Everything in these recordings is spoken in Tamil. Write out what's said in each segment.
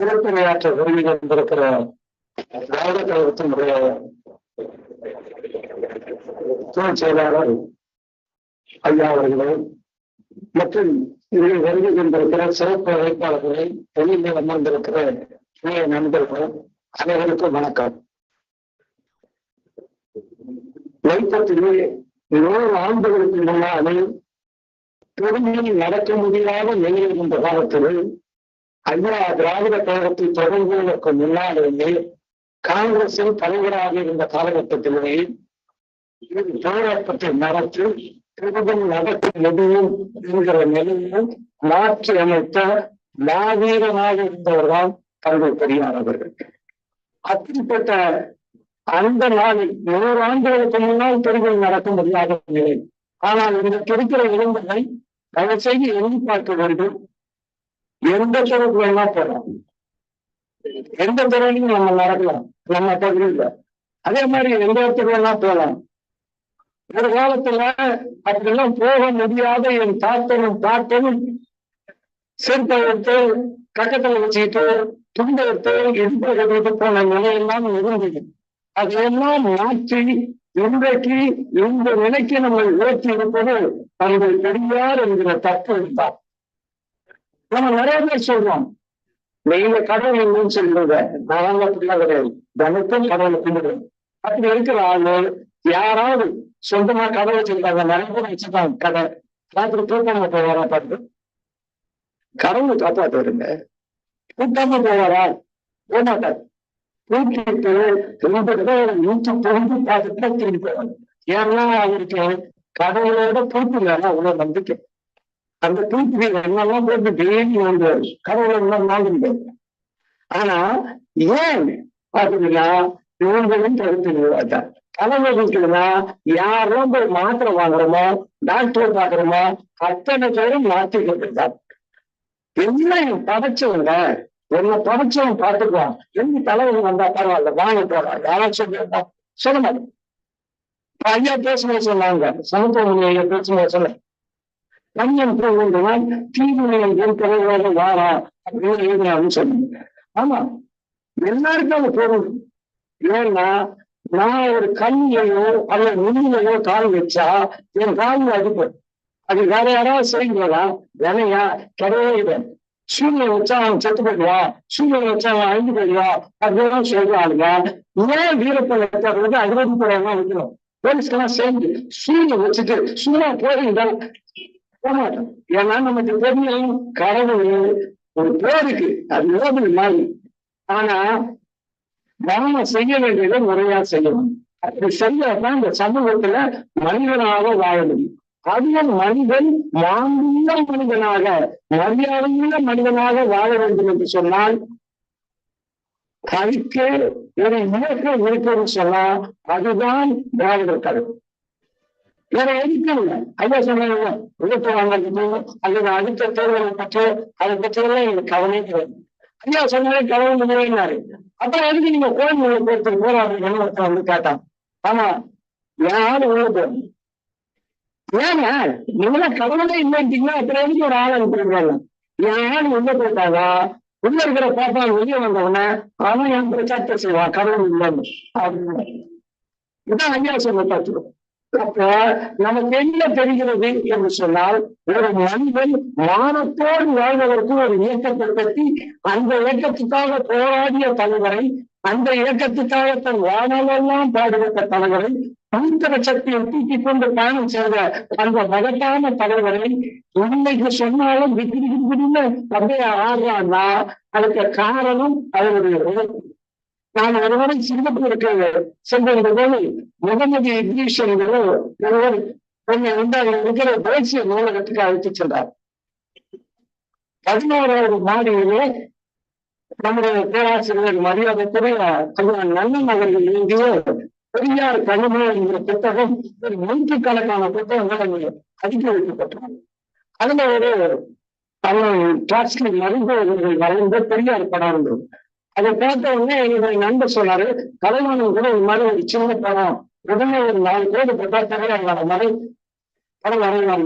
சிறப்புரையாற்ற விரும்பி கொண்டிருக்கிற திராவிட கழகத்தினுடைய துணை செயலாளர் ஐயா அவர்களே மற்றும் இதில் வருகை தந்திருக்கிற சிறப்பு அழைப்பாளர்களை வெளியில் அமர்ந்திருக்கிற இணைய நண்பர்கள் அனைவருக்கும் வணக்கம். வைப்பத்திலே ஏழு ஆண்டுகளுக்கு முன்னாலே பொறுமையில் நடக்க முடியாத நிலையில் இருந்த காலத்தில் ஐயா திராவிட கழகத்தை தொடங்குவதற்கு முன்னாலேயே காங்கிரசில் தலைவராக இருந்த காலகட்டத்திலே போராட்டத்தை நடத்தி திருமணம் நடக்க முடியும் என்கிற நிலையில் மாற்றி அமைத்த மாவீரமாக இருந்தவர்தான் தந்தை பெரியார் அவர்கள். அப்படிப்பட்ட அந்த நாளில் நூறு ஆண்டுகளுக்கு முன்னால் பெருகள் நடக்க முடியாத நிலை ஆனால் இந்த இருக்கிற இளைஞர்களை தயவு செய்து எண்ணி பார்க்க வேண்டும். எந்த துறைக்கு வேணா போகலாம். எந்த துறையிலும் நம்ம நடக்கலாம். நம்ம பகுதியில் அதே மாதிரி எந்த இடத்துக்கு வேணா போகலாம். ஒரு காலத்துல அப்படிலாம் போக முடியாத என் தாத்தனும் பாட்டனும் செருப்பை எடுத்து கட்டத்தில் வச்சுக்கிட்டு துண்டை எடுத்து இடுப்பை கட்டிட்டு போன நிலையெல்லாம் இருந்தது. அதையெல்லாம் மாற்றி இன்றைக்கு இந்த நிலைக்கு நம்ம உயர்த்தி இருப்பது தங்கள் பெரியார் என்கிற தப்பு இருந்தார் நம்ம நிறைய பேர் சொல்றோம். நீங்க கடவுள் இல்லைன்னு சொல்லுங்க. நாங்க அப்படிலாம் கிடையாது தனத்தும் கடவுளை கும்பிடுவோம் அப்படி இருக்கிற ஆளு யாராவது சொந்தமா கடை வச்சிருக்காங்க நிறைய பேர் வச்சிருக்காங்க கடை ராத்திரி தூக்காம போவாரா பார்த்து கடவுளை காப்பாத்துருங்க கூட்டாம போவாரா? போமாட்டார். கூட்டிட்டு ரொம்ப தடவை நூற்றி தொண்ணூத்தி பார்த்துட்டு திரும்பி போவாங்க ஏன்னா அவருக்கு கடவுளோட பூட்டு மேல அவ்வளவு நம்பிக்கை. அந்த தூக்கி என்னெல்லாம் போட்டு டெய்லி வாங்குவாரு கடவுளை எல்லாம் வாங்க ஆனா ஏன்? அப்படின்னா இவங்களும் தடுத்து நிறுவாட்டார் தலைவலிக்குதுன்னா யாரும் போய் மாத்திரை வாங்குறோமோ டாக்டர் பாக்குறோமோ அத்தனை பேரும் மாத்திக்கிட்டு என்ன படைச்சவங்க? என்ன படைச்சவன் பார்த்துக்குவான். என்ன தலைவலி வந்தா பரவாயில்ல வாங்க போறான் யாராச்சும் சொல்லியிருந்தா சொல்ல மாட்டேன். ஐயா பேசும்போது சொன்னாங்க. சமத்துவம் ஐயா பேசும்போது சொன்ன கண்ணியம் போகின்றனால் தீவிரம் போன்றவர்களாக வாரா அப்படின்னு எழுதினாலும் சொல்லுங்க ஆமா எல்லாருக்கும் அது பொருள். ஏன்னா நான் ஒரு கல்லையோ அல்லது நுண்ணிலையோ கால் வச்சா என் காலில் அடிப்படும் அது வேற யாராவது செய்யுங்களா வேலையா கிடையவே இல்லை. சூழ்நிலை வச்சா அவன் செத்து போயிடுவான் சூழ்நிலை வச்சா அவன் அழிஞ்சு போயிடுவான் அப்படின்னு சொல்றாங்க ஏன் வீரப்பழத்தை அறுபது போறாங்க வைக்கணும் போலீஸ்க்கெல்லாம் சேர்ந்து சூழ்நிலை வச்சுட்டு சும்மா போயிருந்தால் போமாட்டோம் ஏன்னா நமக்கு தெரியும் கடவுள் ஒரு போருக்கு அது நோபல் மாதிரி. ஆனா நாம செய்ய வேண்டியதை முறையா செய்யணும். அப்படி செய்யதான் இந்த சமூகத்துல மனிதனாக வாழ முடியும். அதுவும் மனிதன் மாநில மனிதனாக மரியாதையுள்ள மனிதனாக வாழ வேண்டும் என்று சொன்னால் அதுக்கு ஒரு இயக்கம் இருக்குன்னு சொன்னா அதுதான் திராவிடர் கடவுள் வேற எதுக்கும் இல்லை. ஐயா சொன்னாங்க விழுப்பு வாங்கறதுக்கு அல்லது அடுத்த தேர்தலை பற்றி அதை பற்றி எல்லாம் எனக்கு கவனே கிடையாது ஐயா சொன்னாலே கவனம் முடியினாரு அப்புறம் எதுக்கு நீங்க கோயில் உள்ள போறதுக்கு போராடுறீங்கன்னு ஒருத்தன் வந்து கேட்டான் ஆமா யாரு உள்ள போறீங்க ஏன்னா நீங்களா கவனமே இல்லைட்டீங்கன்னா அப்புறம் எதுக்கு ஒரு ஆள் அனுப்பிடுறாங்க யாரு உள்ள போயிட்டாங்க உள்ள இருக்கிற பாப்பா வெளியே வந்தவன அவன் என் பிரச்சாரத்தை செய்வான் கவனம் இல்லைன்னு. அப்படின்னு. இதான் ஐயா சொன்ன பார்த்துக்கோ அப்ப நமக்கு என்ன தெரிகிறது என்று சொன்னால் ஒரு மனிதன் மானத்தோடு வாழ்வதற்கு ஒரு இயக்கத்தை பற்றி அந்த இயக்கத்துக்காக போராடிய தலைவரை அந்த இயக்கத்துக்காக தன் வாழ்நாளெல்லாம் பாடுபட்ட தலைவரை பவித்திர சக்தியை தூக்கி கொண்டு பயணம் செய்த அந்த மகத்தான தலைவரை இன்னைக்கு சொன்னாலும் விக்கிரி விக்கிரின்னு அப்படியே ஆடுறான்னா அதுக்கு காரணம் அவருடைய உழைப்பு நான் ஒருவரை சிங்கப்பூருக்கு சென்றிருந்த போது முகமது இத்ரீஷ் என்கிற ஒருவர் என்னை வந்து அங்க இருக்கிற தேசிய நூலகத்துக்கு அழைத்து சென்றார். பதினோராவது மாடியிலே நம்முடைய பேராசிரியர் மரியாதைக்குரிய கவிஞர் நன்னன் அவர்கள் எழுதிய பெரியார் கனிமோ என்கிற புத்தகம் ஒரு நூற்றுக்கணக்கான புத்தகங்கள் அங்கே அடுக்கி வைக்கப்பட்டது அதுல ஒரு அண்ணன் டிராஸ்லி மருந்து வரைந்த பெரியார் படம் இருந்தது. அதை பார்த்த உடனே என்னுடைய நண்பர் சொன்னாரு கலைவாணம் கூட இது மாதிரி ஒரு சின்ன படம் உடனே ஒரு நாலு கோடி போட்டா தகவலான மாதிரி படம் வரையலாம்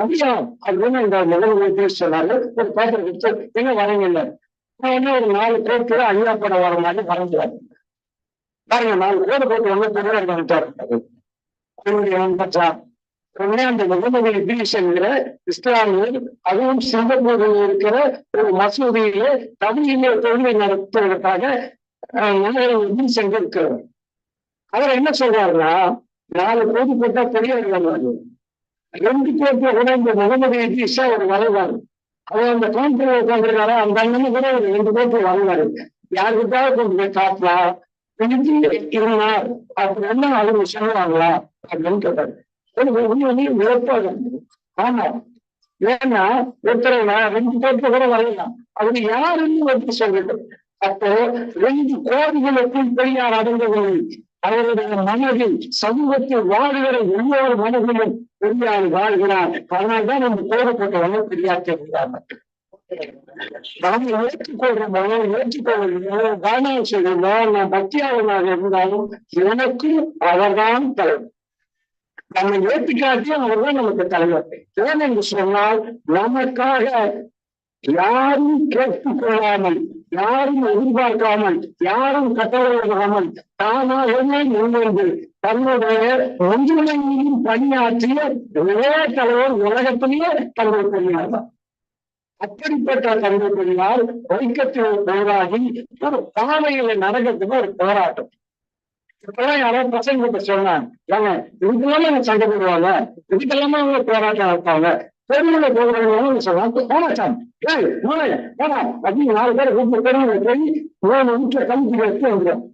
அப்படியா? அப்படின்னு இந்த முதல்வர் பேசி சொன்னாரு. ஒரு பேப்பர் கொடுத்து என்ன வரைங்க உடனே ஒரு நாலு கோட்டு ஐயா படம் வர மாதிரி வரைஞ்சாரு பாருங்க நாலு கோடி போட்டு ஒண்ணு தகவல் வந்துட்டாரு. அவருடைய பச்சான் உடனே அந்த முகமது இபிலிஷன்கிற இஸ்லாமியர் அதுவும் சிங்கப்பூரில் இருக்கிற ஒரு மசூதியில தமிழிலே தொழிலை நடத்துவதற்காக இபிலிஷன் இருக்கிறார் அவர் என்ன சொல்றாருன்னா நாலு கோடி போட்டா பெரிய ரெண்டு கோடி கூட இந்த முகமது இபிலிஷா ஒரு வரலாறு. அவர் அந்த கவுண்டர் உட்காந்துருக்காரு அந்த அண்ணன் கூட ஒரு ரெண்டு கோடி வரலாறு. யாருக்கிட்டாவது கொண்டு போய் காட்டலாம் இருந்தார் அப்படின்னு அவரு சொல்லுவாங்களா? அப்படின்னு கேட்டாரு. உண்மையிலேயே விருப்பாக இருந்தது ஆமா ஏன்னா ஒருத்தரை நான் ரெண்டு பேருக்கு கூட வரையலாம் அவரு யாருன்னு வந்து சொல்லட்டும் அப்போ ரெண்டு கோடிகளுக்குள் பெரியார் அடைந்தவர்கள். அவருடைய மனதில் சமூகத்தில் வாழ்கிற எல்லோரு மனதிலும் பெரியார் வாழ்கிறார். அதனால்தான் நம்ம கோரப்பட்டவங்க பெரியார் தெரிகிறார். நாம் ஏற்றுக்கொள்றோமோ ஏற்றுக்கொள்கிறோமோ கானம் செய்கிறோமோ நான் பக்தியாளனாக இருந்தாலும் எனக்கும் அவர்தான் தலைவர். நம்மை ஏற்றுக்காட்டியும் அவர்தான் நமக்கு தலைவர். ஏன் என்று சொன்னால் நமக்காக யாரும் கேட்டுக் கொள்ளாமல் யாரும் எதிர்பார்க்காமல் யாரும் கட்டளையிடாமல் தானாகவே முன்வந்து தன்னுடைய ஒன்றுமையிலும் பணியாற்றிய ஒரே தலைவர் உலகத்திலேயே தந்தை பெரியார் தான். அப்படிப்பட்ட தந்தை பெரியார் வைக்கத்தில் போராடி ஒரு பாதையில நடக்கிறதுக்கு ஒரு போராட்டம். இப்பெல்லாம் யாராவது பசங்க கிட்ட சொன்னாங்க ஏங்க இதுக்கெல்லாம் அவங்க சண்டை போடுவாங்க? இதுக்கெல்லாமே அவங்க போராட்டம் நடப்பாங்க பெருமையில போகிறவங்க சொன்னாங்க. போராட்டம் ஏய் மூளை போடா அப்படின்னு நாலு பேர் கூப்பிட்டு போய் மூணு நிமிஷம் கழிச்சு வச்சு வந்துடும்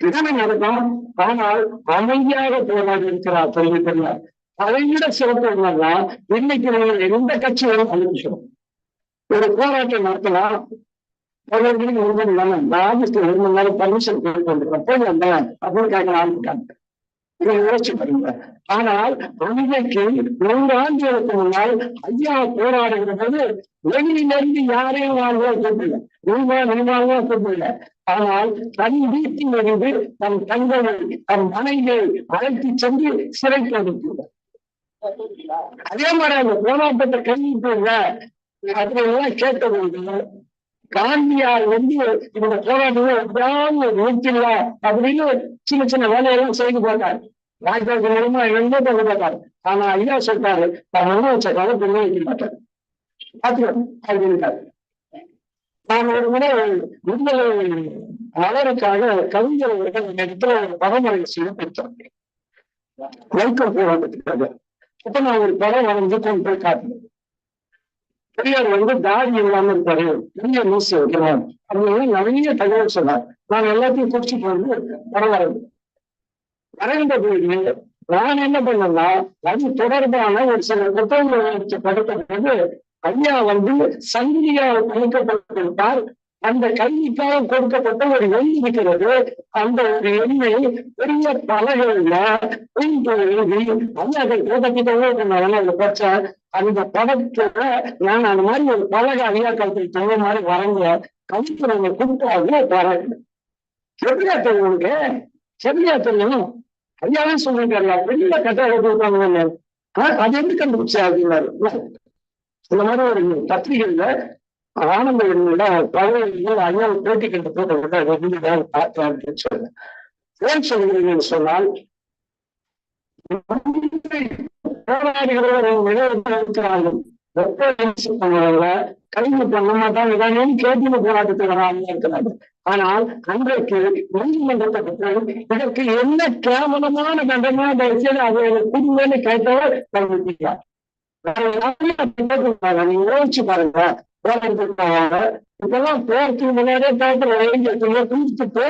இதுதானே நடக்கும்? ஆனால் அமைதியாக போராடி இருக்கிறார் பெரிய பெரிய அதைவிட சிறப்பு என்னன்னா இன்னைக்கு நீங்கள் எந்த கட்சிகளும் அனுப்பிச்சிடும் ஒரு போராட்டம் நடத்தலாம் பதினோரு மணிக்கு ஒரு மணி தானே நான் ஆபீஸ்க்கு ஒரு மணி நேரம் பர்மிஷன் கேட்டு வந்துருக்கேன் போய் வந்தேன் அப்படின்னு கேட்க ஆரம்பிக்காங்க இதை யோசிச்சு பாருங்க. ஆனால் அன்றைக்கு நூறு ஆண்டுகளுக்கு முன்னால் ஐயா போராடுகிற போது வெளியிலிருந்து யாரையும் வாழ்வோ கூப்பிடல நீமா நீமாவோ கூப்பிடல ஆனால் தன் வீட்டில் இருந்து தன் தங்களை தன் மனைவியை அழைத்து சென்று சிறைக்கு அனுப்பினார் அதே மாதிரி அந்த போராட்டத்தை கைவிட்டு அப்படின்னு கேட்டபோது காந்தியா வந்து இவங்க போராட்டத்தை எப்படியாவது நிறுத்தில்ல அப்படின்னு சின்ன சின்ன வேலையெல்லாம் செய்து போட்டார் ராஜாஜி மூலமா எங்கே பண்ண மாட்டார் ஆனா ஐயா சொல்றாரு நான் ஒண்ணு வச்ச கதை பண்ண வைக்க மாட்டேன். பாத்துக்கோ அப்படின்ட்டாரு நான் ஒரு முறை விடுதலை மலருக்காக கவிஞர் இடத்துல ஒரு பரமரை செய்து கொடுத்தேன் வைக்கம் போராட்டத்துக்காக அப்ப நான் ஒரு படம் வரைஞ்சு கொண்டு போய் காட்டினேன். பெரியார் வந்து தாடி இல்லாம இருப்பாரு. பெரிய நியூஸ் வைக்கலாம் அப்படின்னு நிறைய தகவல் சொன்னார். நான் எல்லாத்தையும் குடிச்சிட்டு வந்து பரவாயில்ல வரைந்த பிறகு நான் என்ன பண்ணேன்னா அது தொடர்பான ஒரு சில புத்தகங்கள் படுத்த பிறகு ஐயா வந்து சங்கிலியால் அழைக்கப்பட்டிருப்பார். அந்த கல்விக்காக கொடுக்கப்பட்ட ஒரு எண் இருக்கிறது. அந்த ஒரு எண்ணை பெரிய பலகையில ஐயா அதை போதக்கிட்டவே அதை படிச்சேன் அந்த படத்துல நான் அந்த மாதிரி ஒரு பலகை ஐயா கழுத்துக்கு தகுந்த மாதிரி வரைஞ்ச கவித்துறவங்க கூப்பிட்டு அவ்வளோ பாராட்டு எப்படியா தெரியும் உனக்கு? சரியா தெரியும் ஐயாவே சொல்லிருக்காரு பெரிய கட்டாய கொடுத்தாங்க அது எப்படி கண்டுபிடிச்சா? அப்படின்னாரு. இந்த மாதிரி ஒரு பத்திரிகையில ஆனந்த என்னோட ஐயா பேட்டி கண்டு போட்ட பார்த்தேன் அப்படின்னு சொல்லுங்க ஏன் சொல்கிறீங்கன்னு சொன்னால் போராடுகிறவர்கள் கைது பண்ண மாட்டாங்க இதானேன்னு கேட்டின போராட்டத்தில் வராமல் இருக்கிறார்கள். ஆனால் அன்றைக்கு நீதிமன்றத்தை இதற்கு என்ன கேவலமான தண்டனை தயவுசெய்து அதை குடும்பம்னு கேட்டவர் கல்விக்கிறார் நீங்க யோசிச்சு பாருங்க. இதெல்லாம் போறதுக்கு முன்னாடியே பேப்பர் கொடுத்துட்டு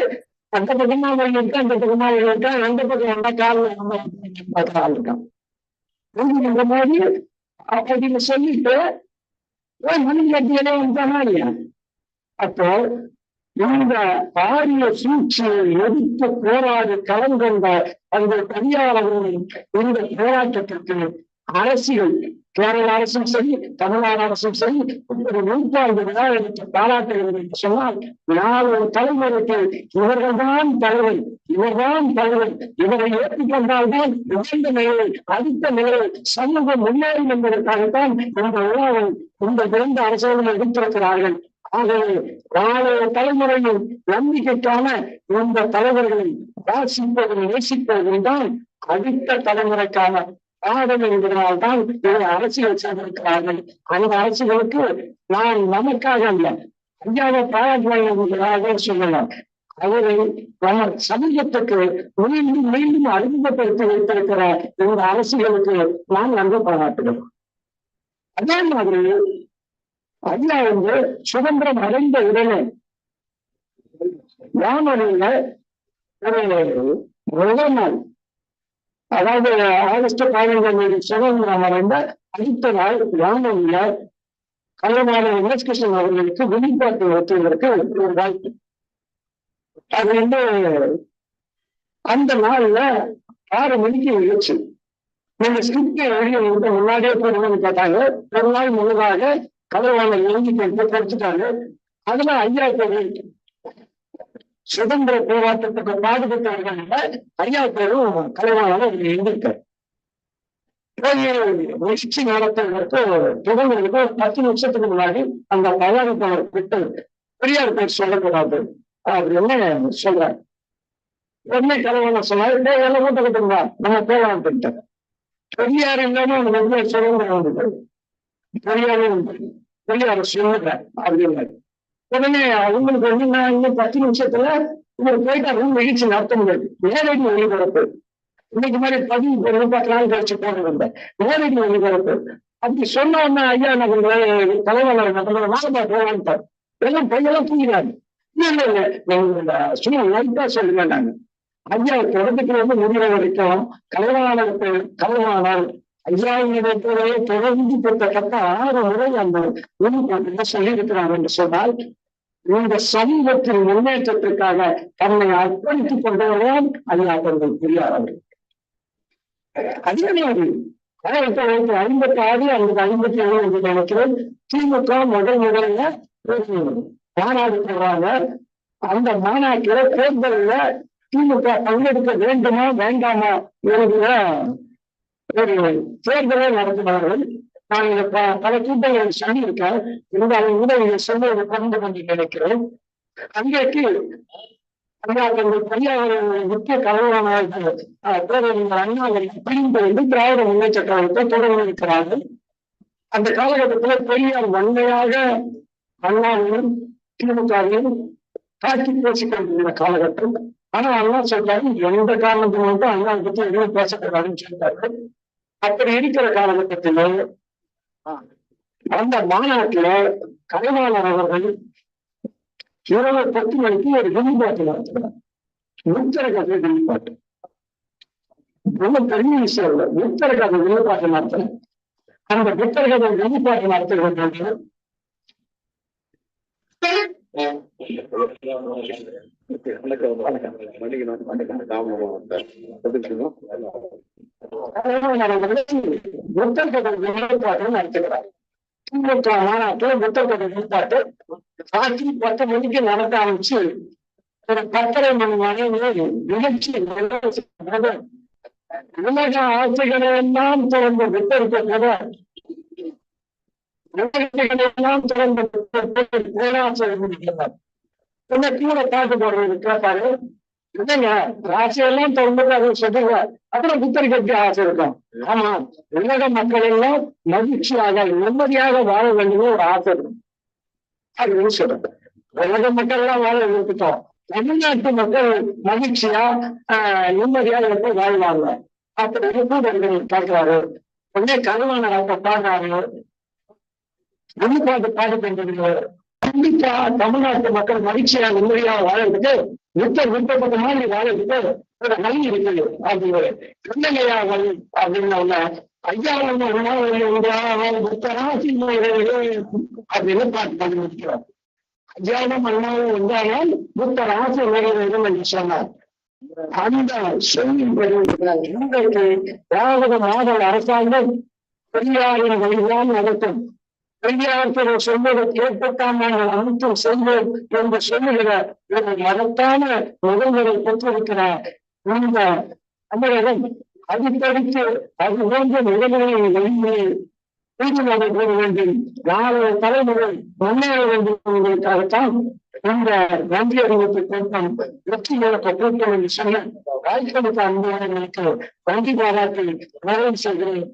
அந்த பக்கமா வாங்கிட்டு அந்த பக்கமா இருக்கேன் அந்த பக்கம் வந்தா காலில் இருக்கான் இந்த மாதிரி அப்படின்னு சொல்லிட்டு மணி கட்டியதே வந்தானா இல்லையா அப்போ இந்த பாரிய சூழ்ச்சியை எதிர்த்து போராடி கலந்துகொண்ட அந்த பணியாளர்கள் இந்த போராட்டத்திற்கு அரசியல் கேரள அரசும் சரி தமிழ்நாடு அரசும் சரி ஒரு நூற்றாண்டு விழா எடுத்து பாராட்டுகிறது என்று சொன்னால் நாலு தலைமுறைக்கு இவர்கள்தான் தலைவர் இவர்தான் தலைவர் இவரை ஏற்றுக்கொண்டால்தான் உயர்ந்த நிலையில் அடுத்த நிலையில் சமூகம் முன்னேறும் என்பதற்காகத்தான் இந்த விழாவை இந்த பிறந்த அரசுகளும் எடுத்திருக்கிறார்கள். ஆகவே நாளைய தலைமுறையில் நம்பிக்கைக்கான இந்த தலைவர்களை வாசிப்பதும் நேசிப்பதும் தான் அடுத்த தலைமுறைக்கான பாடம் என்பதனால் தான் இதை அரசியல் செய்திருக்கிறார்கள் அந்த அரசியலுக்கு நான் நமக்காக அல்ல ஐயாவை பாராட்டுவாங்க சொல்லலாம். அவரை நம்ம சமூகத்துக்கு மீண்டும் மீண்டும் அறிமுகப்படுத்தி வைத்திருக்கிற இந்த அரசியலுக்கு நான் நன்கு பாராட்டுகிறோம். அதே மாதிரி ஐயா வந்து சுதந்திரம் அடைந்த உடனே வானொலியில ஒரு முதல் நாள் அதாவது ஆகஸ்ட் பதினைஞ்சாம் தேதி சுதந்திரம் அடைந்த அடுத்த நாள் வானொலியில கலைஞர் எஸ் கிருஷ்ணன் அவர்களுக்கு வெளிப்பாட்டு ஒத்துவதற்கு ஒரு வாய்ப்பு அது வந்து அந்த நாள்ல ஆறு மணிக்கு எழுச்சு. நீங்க ஸ்கிரிப்டை எழுதி முன்னாடியே போடணும்னு கேட்டாங்க. ஒரு நாள் முன்னதாக கலைவாணர் எழுதி படிச்சுட்டாங்க. அதெல்லாம் ஐயா பேர் சுதந்திர போராட்டத்துக்கு பாடுபட்டவர்கள் ஐயா பேரும் கலைவாணர் இருந்திருக்காரு முயற்சி நடத்துவதற்கு தொடங்குறதுக்கு ஒரு பத்து நிமிஷத்துக்கு முன்னாடி அந்த தயாரிப்பாளர் கிட்ட பெரியார் பேர் சொல்லக்கூடாது. அப்படின்னு என்ன சொல்றாரு? உடனே கலைவாணர் சொன்னார்? எல்லாம் மூட்டை கட்டுங்களா நம்ம போகலாம் பெரியார் இல்லாம அவங்க வந்து சுதந்திரம் வந்தது பெரியாரும் வந்து பெரியார் சொல்லுறேன் அப்படின்னு உடனே அவங்களுக்கு வந்து நான் இன்னும் பத்து நிமிஷத்துல இவர் போயிட்டாரு நிகழ்ச்சி நடத்த முடியாது. நேரடி ஒளிபரப்பு. இன்னைக்கு மாதிரி பதிவு ஒரு பத்து நாள் கழிச்சு போனது நேரடி ஒளிபரப்பு. அப்படி சொன்ன உடனே ஐயா நான் பண்றாரு தலைவர் நாளை பண்றாரு நாளா எல்லாம் பையெல்லாம் தூங்கினாரு இல்ல இல்ல நீங்க சும்மா லைட்டா சொல்லுங்க நாங்க ஐயா தொடக்கத்துல வந்து முடிகிற வரைக்கும் கலைவாணர் கலைவாணர் ஐயாவிடத்திலேயே தொடர்ந்து பெற்றப்பட்ட ஆறு முறை அந்த வெளிப்பாட்டில் சொல்லியிருக்கிறார் என்று சொன்னால் இந்த சமூகத்தின் முன்னேற்றத்திற்காக தன்னை அர்ப்பணித்துக் கொண்டவர்களும் ஐயா அவர்கள் பெரியார் அதே மாதிரி ஆயிரத்தி தொள்ளாயிரத்தி ஐம்பத்தி ஆறு அல்லது ஐம்பத்தி ஏழு என்று நினைக்கிறேன் திமுக முதல் முதல்ல மாநாடு போடுறாங்க அந்த மாநாட்டில தேர்தலில் திமுக பங்கெடுக்க வேண்டுமா வேண்டாமா என்கிற ஒரு தேர்தலை நடத்தினார்கள் நான் இதை பல கூட்டங்களை சொல்லியிருக்கேன் இருந்தாலும் கூட இதை சொல்லுவது கொண்டு நினைக்கிறேன். அங்கேக்கு அண்ணாக்கள் பெரியார் முக்கிய கலைவாணர்கள் பேரறிஞர் அண்ணாவை பிரிந்து வந்து திராவிட முன்னேற்ற கழகத்தை தொடர்ந்து இருக்கிறார்கள் அந்த காலகட்டத்தில் பெரியார் வன்மையாக அண்ணாவையும் திமுகவையும் தாக்கி பேசிக் கொண்டிருந்த காலகட்டம். ஆனா அண்ணா சொல்றாரு எந்த காரணத்தை மட்டும் அண்ணா பத்தி எதுவும் பேசக்கூடாதுன்னு சொல்றாரு. அப்படி இருக்கிற காலகட்டத்தில் அந்த மாநாட்டுல கலைவாணர் அவர்கள் இரவு பத்து மணிக்கு ஒரு வெளிப்பாட்டு நடத்துகிறார் உத்தர கதை வெளிப்பாட்டு ரொம்ப பெரிய விஷயம் இல்லை உத்தர கதை வெளிப்பாட்டு நடத்துறேன் அந்த புத்தர கதை வெளிப்பாட்டு நடத்துகிற புத்தர் கதை வெளிப்பாட்டு நடத்துகிறார் மாநாட்டில் கதை வெளிப்பாட்டு ராத்திரி பத்து மணிக்கு நடக்க ஆரம்பிச்சு ஒரு பத்தரை மணி நிகழ்ச்சி உலக எல்லாம் திறந்த புத்தருக்கு எல்லாம் திறந்த புத்தர் பேராசிரியர் கூட பாட்டு போடுறது கேட்பாரு இல்லைங்க ஆசையெல்லாம் திறந்தது அதை சொல்லுங்க அப்புறம் புத்தர் எப்படி ஆசை இருக்கும் ஆமா உலக மக்கள் எல்லாம் மகிழ்ச்சியாக நிம்மதியாக வாழ வேண்டிய ஒரு ஆசை இருக்கும். அப்படின்னு சொல்றது உலக மக்கள் எல்லாம் வாழ இருக்கட்டும் தமிழ்நாட்டு மக்கள் மகிழ்ச்சியா ஆஹ் நிம்மதியா எப்படி வாழ்வாங்க. அப்படி ரிப்போர்ட்டர்கள் பார்க்கிறாரு உடனே கருவான அப்ப பாடுறாரு வெளிப்பாட்டு பாடு பண்றது கண்டிப்பா தமிழ்நாட்டு மக்கள் மகிழ்ச்சியா நிம்மதியா வாழறதுக்கு புத்தர் விருப்பப்பட்ட மாதிரி வாழறதுக்கு வழி இருக்குது அப்படின்னு இல்லையா வழி அப்படின்னு ஐயா புத்தராசி அப்படின்னு பாட்டு பண்ணி முடிக்கிறார். ஐயாவும் அண்ணாவும் வந்தாலும் புத்த ராசி உலகம் என்று சொன்னார். அந்த சொல்லின்படி இன்றைக்கு திராவிட மாதம் அரசாங்கம் பெரியாரின் வழிதான் நடத்தும் பெரியார் சொல்வதை கேட்டுத்தான் நாங்கள் அனைத்தும் செய்வோம் என்று சொல்லுகிற ஒரு மகத்தான முதல்வரை பெற்றிருக்கிறார். இந்த தமிழகம் அடித்தடித்து அது போன்ற நிலைமையை வெளியே உறுதிமொழி கூற வேண்டும். நாளைய தலைமுறை முன்னேற வேண்டும் என்பதற்காகத்தான் இந்த நன்றி அறிவிப்பு கூட்டம் வெற்றி இழக்க கூட்டம் என்று சொன்ன வாய்ப்புகளுக்கு அன்பான நன்றி பாராட்டி நிறைவு செய்கிறேன்